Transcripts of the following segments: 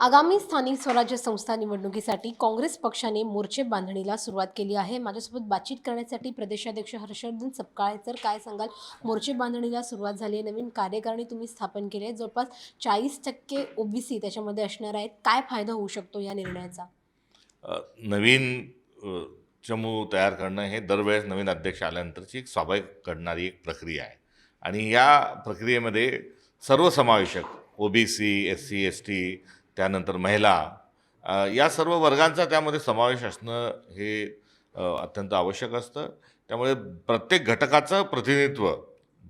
आगामी स्थानिक स्वराज्य संस्था निवडणुकीसाठी काँग्रेस पक्षाने मोर्चे बांधणीला सुरुवात केली आहे. माझ्यासोबत बातचीत करण्यासाठी प्रदेशाध्यक्ष हर्षवर्धन सपकाळे तर काय सांगाल? मोर्चे बांधणीला सुरुवात झाली आहे. नवीन कार्यकारिणी तुम्ही स्थापन केली आहे. जवळपास चाळीस टक्के ओबीसी त्याच्यामध्ये असणार आहेत. काय फायदा होऊ शकतो या निर्णयाचा? नवीन चमू तयार करणं हे दरवेळेस नवीन अध्यक्ष आल्यानंतरची एक स्वाभाविक घडणारी एक प्रक्रिया आहे. आणि या प्रक्रियेमध्ये सर्वसमावेशक O B C S C S T त्यानंतर महिला या सर्व वर्गांचा त्यामध्ये समावेश असणं हे अत्यंत आवश्यक असतं. त्यामुळे प्रत्येक घटकाचं प्रतिनिधित्व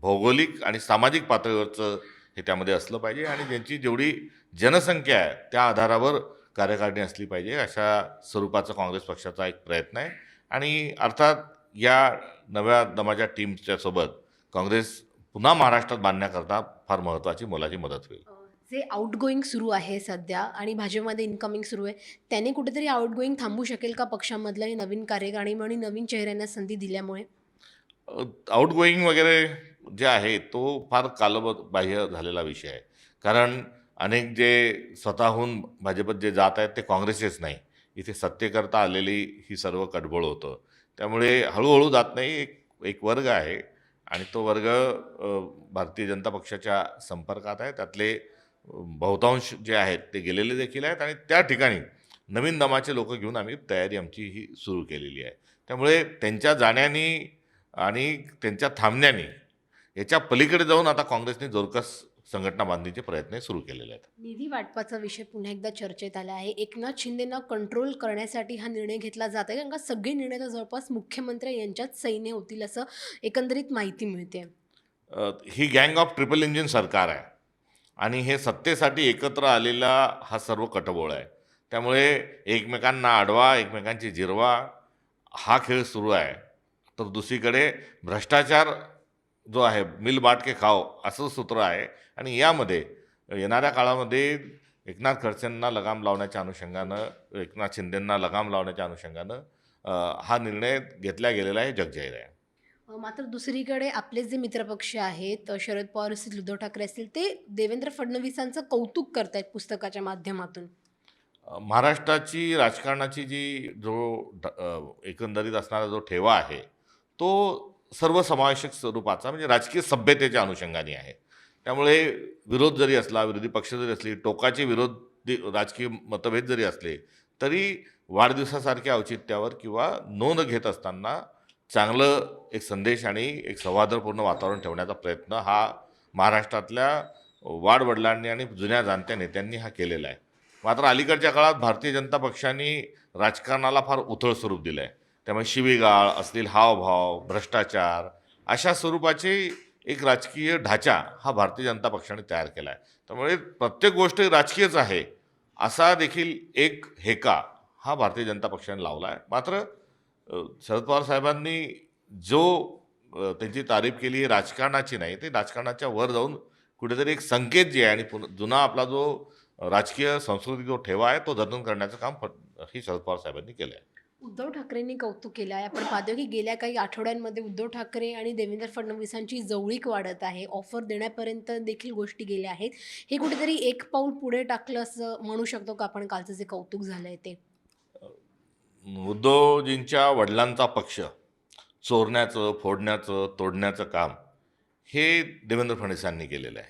भौगोलिक आणि सामाजिक पातळीवरचं हे त्यामध्ये असलं पाहिजे आणि ज्यांची जेवढी जनसंख्या आहे त्या आधारावर कार्यकारिणी असली पाहिजे अशा स्वरूपाचा काँग्रेस पक्षाचा एक प्रयत्न आहे. आणि अर्थात या नव्या दमाच्या टीमच्या सोबत काँग्रेस पुन्हा महाराष्ट्रात बांधण्याकरता फार महत्त्वाची मोलाची मदत होईल. हो. जे आउटगोईंग सुरू आहे सध्या आणि भाजपमध्ये इन्कमिंग सुरू आहे त्याने कुठेतरी आउटगोईंग थांबू शकेल का पक्षामधलं नवीन कार्यकारिणी आणि नवीन चेहऱ्यांना संधी दिल्यामुळे? आउटगोईंग वगैरे जे आहे तो फार कालबाह्य झालेला विषय आहे. कारण अनेक जे स्वतःहून भाजपत जे जात आहेत ते काँग्रेसचेच नाही. इथे सत्तेकरता आलेली ही सर्व कडबोळ होतं. त्यामुळे हळूहळू जात नाही एक एक वर्ग आहे. आणि तो वर्ग भारतीय जनता पक्षाच्या संपर्कात आहे. त्यातले बहुतांश जे आहेत ते गेलेले देखील आहेत आणि त्या ठिकाणी नवीन दमाचे लोक घेऊन आम्ही तयारी आमची ही सुरू केलेली आहे. त्यामुळे त्यांच्या जाण्यानी आणि त्यांच्या थांबण्याने याच्या पलीकडे जाऊन आता काँग्रेसने जोरकस संघटना बांधणीचे प्रयत्न सुरू केलेले आहेत. निधी वाटपाचा विषय पुन्हा एकदा चर्चेत आला आहे. एकनाथ शिंदेना कंट्रोल करण्यासाठी हा निर्णय घेतला जात आहे. कारण का सगळे निर्णय तर जवळपास मुख्यमंत्री यांच्याच सैन्य होतील असं एकंदरीत माहिती मिळते. ही गँग ऑफ ट्रिपल इंजिन सरकार आहे. आणि हे सत्तेसाठी एकत्र आलेला हा सर्व कटबोळ आहे. त्यामुळे एकमेकांना आडवा एकमेकांची जिरवा हा खेळ सुरू आहे. तर दुसरीकडे भ्रष्टाचार जो आहे मिल बाट के खाओ असं सूत्र आहे. आणि यामध्ये येणाऱ्या काळामध्ये एकनाथ खडसेंना लगाम लावण्याच्या अनुषंगानं एकनाथ शिंदेंना लगाम लावण्याच्या अनुषंगानं हा निर्णय घेतला गेलेला आहे जगजाहीर आहे मात्र दुसरीकडे आपले जे मित्रपक्ष आहेत शरद पवार असतील उद्धव ठाकरे असतील ते देवेंद्र फडणवीसांचं कौतुक करतायत पुस्तकाच्या माध्यमातून. महाराष्ट्राची राजकारणाची जी जो एकंदरीत असणारा जो ठेवा आहे तो सर्वसमावेशक स्वरूपाचा म्हणजे राजकीय सभ्यतेच्या अनुषंगाने आहे. त्यामुळे विरोध जरी असला विरोधी पक्ष जरी असली टोकाचे विरोधी राजकीय मतभेद जरी असले तरी वाढदिवसासारख्या औचित्यावर किंवा नोंद घेत असताना चांगलं एक संदेश आणि एक संवादपूर्ण वातावरण ठेवण्याचा प्रयत्न हा महाराष्ट्रातल्या वाडवडिलांनी आणि जुन्या जाणत्या नेत्यांनी हा केलेला आहे. मात्र अलीकडच्या काळात भारतीय जनता पक्षाने राजकारणाला फार उथळ स्वरूप दिलं आहे त्यामुळे शिवीगाळ असतील हावभाव भ्रष्टाचार अशा स्वरूपाचे एक राजकीय ढाचा हा भारतीय जनता पक्षाने तयार केला आहे त्यामुळे प्रत्येक गोष्ट राजकीयच आहे असा देखील एक हेका हा भारतीय जनता पक्षाने लावला आहे मात्र शरद पवार साहेबांनी जो त्यांची तारीफ केली राजकारणाची नाही ते राजकारणाच्या वर जाऊन कुठेतरी एक संकेत जे आहे आणि पुन- जुना आपला जो राजकीय संस्कृती जो ठेवा आहे तो जतन करण्याचं काम ही शरद पवार साहेबांनी केलं आहे उद्धव ठाकरेंनी कौतुक केलं आहे. आपण पाहतो की गेल्या काही आठवड्यांमध्ये उद्धव ठाकरे आणि देवेंद्र फडणवीसांची जवळीक वाढत आहे. ऑफर देण्यापर्यंत देखील गोष्टी गेल्या आहेत. हे कुठेतरी एक पाऊल पुढे टाकलं असं म्हणू शकतो का आपण? कालचं जे कौतुक झालं आहे ते. उद्धवजींच्या वडिलांचा पक्ष चोरण्याचं फोडण्याचं तोडण्याचं काम हे देवेंद्र फडणवीसांनी केलेलं आहे.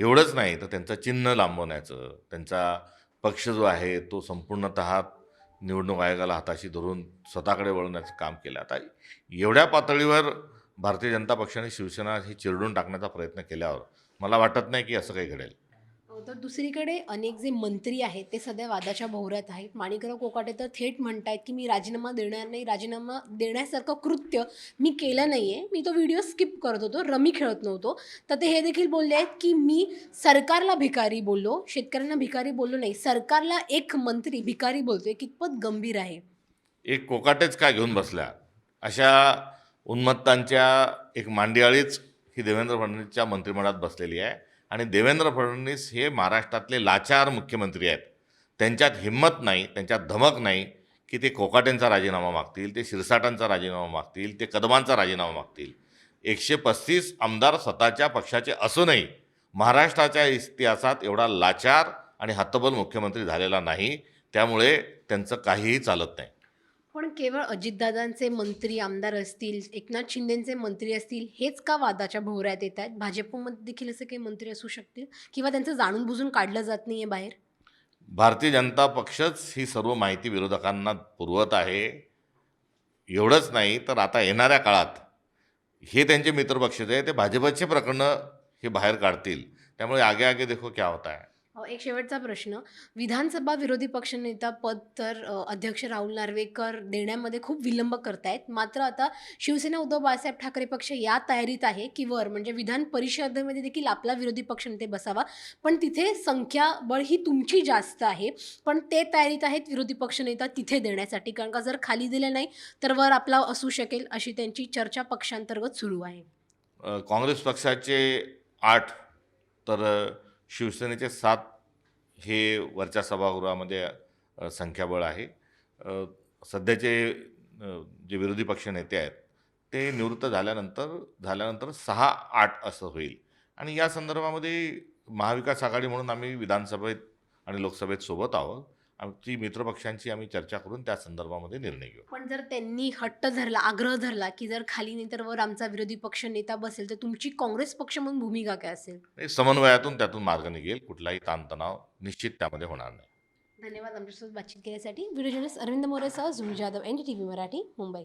एवढंच नाही तर त्यांचं चिन्ह लांबवण्याचं त्यांचा पक्ष जो आहे तो संपूर्णत निवडणूक आयोगाला हाताशी धरून स्वतःकडे वळवण्याचं काम केलं. आता एवढ्या पातळीवर भारतीय जनता पक्षाने शिवसेना ही चिरडून टाकण्याचा प्रयत्न केल्यावर मला वाटत नाही की असं काही घडेल. तर दुसरीकडे अनेक जे मंत्री आहेत ते सध्या वादाच्या भोवऱ्यात आहेत. माणिकराव कोकाटे तर थेट म्हणतायत की मी राजीनामा देणार नाही राजीनामा देण्यासारखं कृत्य मी केलं नाही आहे मी तो व्हिडिओ स्किप करत होतो रमी खेळत नव्हतो. तर ते हे देखील बोलले आहेत की मी सरकारला भिकारी बोललो शेतकऱ्यांना भिकारी बोललो नाही सरकारला एक मंत्री भिकारी बोलतोय कितपत गंभीर आहे? एक कोकाटेच काय घेऊन बसल्या? अशा उन्मत्तांच्या एक मांडियाळीच ही देवेंद्र फडणवीसच्या मंत्रिमंडळात बसलेली आहे. आणि देवेंद्र फडणवीस हे महाराष्ट्रातले लाचार मुख्यमंत्री आहेत. त्यांच्यात हिंमत नाही त्यांच्यात धमक नाही की ते कोकाटेंचा राजीनामा मागतील ते शिरसाटांचा राजीनामा मागतील ते कदमांचा राजीनामा मागतील. एकशे पस्तीस आमदार स्वतःच्या पक्षाचे असूनही महाराष्ट्राच्या इतिहासात एवढा लाचार आणि हतबल मुख्यमंत्री झालेला नाही त्यामुळे त्यांचं काहीही चालत नाही. पण केवळ अजितदादांचे मंत्री आमदार असतील एकनाथ शिंदेचे मंत्री असतील हेच का वादाच्या भोवऱ्यात येत आहेत? भाजपमध्ये देखील असे काही मंत्री असू शकतील? किंवा त्यांचं जाणून बुजून काढलं जात नाही आहे बाहेर? भारतीय जनता पक्षच ही सर्व माहिती विरोधकांना पुरवत आहे. एवढंच नाही तर आता येणाऱ्या काळात हे त्यांचे मित्रपक्ष जे आहे ते भाजपचे प्रकरणं हे बाहेर काढतील. त्यामुळे आगे आगे देखो क्या होता है. एक शेवटचा प्रश्न. विधानसभा विरोधी पक्षनेता पद तर अध्यक्ष राहुल नार्वेकर देण्यामध्ये खूप विलंब करतायत. मात्र आता शिवसेना उद्धव बाळासाहेब ठाकरे पक्ष या तयारीत आहे की वर म्हणजे विधान परिषदेमध्ये देखील आपला विरोधी पक्षनेते बसावा. पण तिथे संख्याबळ ही तुमची जास्त आहे. पण ते तयारीत आहेत विरोधी पक्षनेता तिथे देण्यासाठी. कारण का जर खाली दिले नाही तर वर आपला असू शकेल अशी त्यांची चर्चा पक्षांतर्गत सुरू आहे. काँग्रेस पक्षाचे आठ तर शिवसेनेचे सात हे वरच्या सभागृहामध्ये संख्याबळ आहे. सध्याचे जे विरोधी पक्ष नेते आहेत ते निवृत्त झाल्यानंतर झाल्यानंतर सहा आठ असं होईल. आणि या संदर्भामध्ये महाविकास आघाडी म्हणून आम्ही विधानसभेत आणि लोकसभेत सोबत आहोत. आमची मित्रपक्षांची आम्ही चर्चा करून त्या संदर्भामध्ये निर्णय घेऊ. पण जर त्यांनी हट्ट धरला आग्रह धरला की जर खाली नाही तर वर आमचा विरोधी पक्ष नेता बसेल तर तुमची काँग्रेस पक्ष म्हणून भूमिका काय असेल? समन्वयातून त्यातून मार्ग निघेल. कुठलाही ताणतणाव निश्चित त्यामध्ये होणार नाही. धन्यवाद आमच्यासोबत बातचीत केल्यासाठी. Video journalist Arvind मोरेसह Jhumi Jadhav N T V Marathi Mumbai.